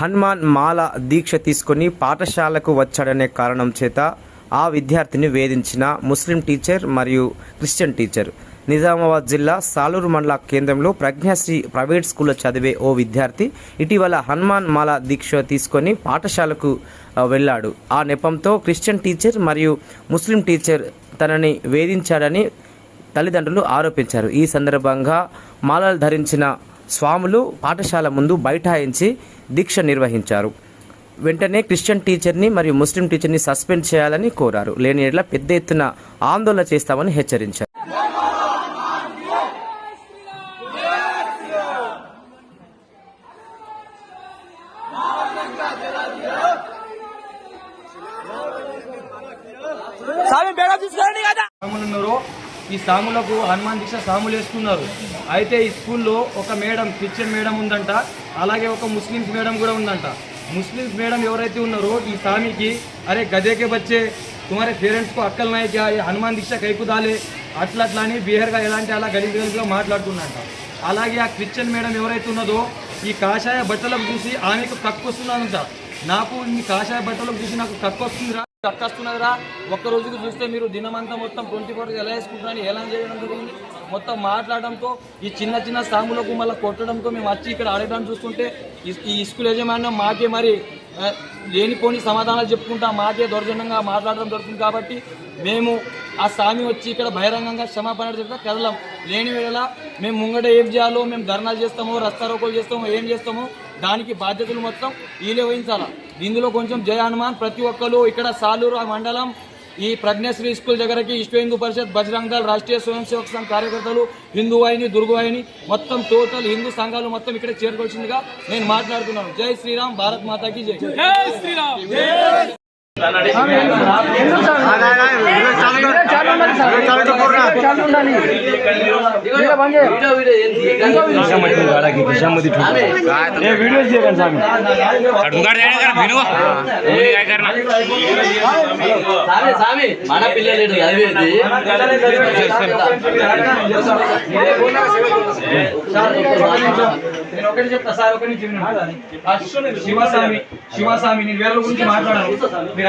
హనుమాన్ మాల దీక్ష తీసుకొని పాఠశాలకు వచ్చాడనే కారణం చేత ఆ విద్యార్థిని వేధించిన ముస్లిం టీచర్ మరియు క్రిస్టియన్ టీచర్. నిజామాబాద్ జిల్లా సాలూరు మండల కేంద్రంలో ప్రజ్ఞాశ్రీ ప్రైవేట్ స్కూల్లో చదివే ఓ విద్యార్థి ఇటీవల హనుమాన్ మాల దీక్ష తీసుకొని పాఠశాలకు వెళ్ళాడు. ఆ నెపంతో క్రిస్టియన్ టీచర్ మరియు ముస్లిం టీచర్ తనని వేధించాడని తల్లిదండ్రులు ఆరోపించారు. ఈ సందర్భంగా మాలలు ధరించిన స్వాములు పాఠశాల ముందు బైఠాయించి దీక్ష నిర్వహించారు. వెంటనే క్రిస్టియన్ టీచర్ని మరియు ముస్లిం టీచర్ని సస్పెండ్ చేయాలని కోరారు. లేని ఎడల పెద్ద ఎత్తున ఆందోళన చేస్తామని హెచ్చరించారు. కదా. ఈ సాములకు హనుమాన్ దీక్ష సాములు వేసుకున్నారు. అయితే ఈ స్కూల్లో ఒక మేడం క్రిస్టియన్ మేడం ఉందంట అలాగే ఒక ముస్లిమ్స్ మేడం కూడా ఉందంట. ముస్లిమ్స్ మేడం ఎవరైతే ఉన్నారో ఈ సామికి అరే గదేకే బచ్చే తుమారే పేరెంట్స్కు అక్కల్ ఈ హనుమాన్ దీక్ష కైకుదాలే అట్లా అట్లా అని బిహేర్గా ఎలాంటి అలా గలీజ్ గలీజ్గా మాట్లాడుతుందంట అలాగే ఆ క్రిస్టియన్ మేడం ఎవరైతే ఉన్నదో ఈ కాషాయ బట్టలకు చూసి ఆమెకు కక్కు వస్తుందంట. నాకు ఈ కాషాయ బట్టలకు చూసి నాకు కక్కు వస్తుందిరా కక్కు ఒక్క రోజుకు చూస్తే మీరు దినమంతా మొత్తం ట్వంటీ ఫోర్ ఎలా వేసుకుంటున్నారని ఎలా చేయడం జరిగింది. మొత్తం మాట్లాడడంతో ఈ చిన్న చిన్న సాములకు మళ్ళీ కొట్టడంతో మేము వచ్చి ఇక్కడ అడగడం చూస్తుంటే ఈ- ఈ స్కూల్ యజమాన్యం మాకే మరి లేనిపోని సమాధానాలు చెప్పుకుంటా మాకే దౌర్జన్యంగా మాట్లాడడం జరుగుతుంది కాబట్టి మేము ఆ స్వామి వచ్చి ఇక్కడ బహిరంగంగా క్షమాపణ చెప్తే కదలం లేని వేళ మేము ముంగట ఏం చేయాలో మేము ధర్నాలు చేస్తామో రస్తా రోకోలు చేస్తామో ఏం చేస్తామో దానికి బాధ్యతలు మొత్తం వీలే వహించాలా. ఇందులో కొంచెం జయ హనుమాన్ ప్రతి ఒక్కరు ఇక్కడ సాలూరు ఆ మండలం ఈ ప్రజ్ఞశ్రీ స్కూల్ దగ్గరకి విశ్వ హిందూ పరిషత్ బజరంగ్ దళ్ రాష్ట్రీయ స్వయం సేవక సంఘ కార్యకర్తలు హిందూ వాహిని మొత్తం టోటల్ హిందూ సంఘాలు మొత్తం ఇక్కడ చేరుకోవాల్సిందిగా నేను మాట్లాడుతున్నాను. జై శ్రీరామ్ భారత్ మాతాకి జై. జై శ్రీరామ్ స్వామి స్వామి మన పిల్లలు చదివేది నేను ఒకటి చెప్తా సార్ ఒకటి నుంచి వినండి. శివస్వామి శివస్వామి నేను వేరే గురించి మాట్లాడాను మీరు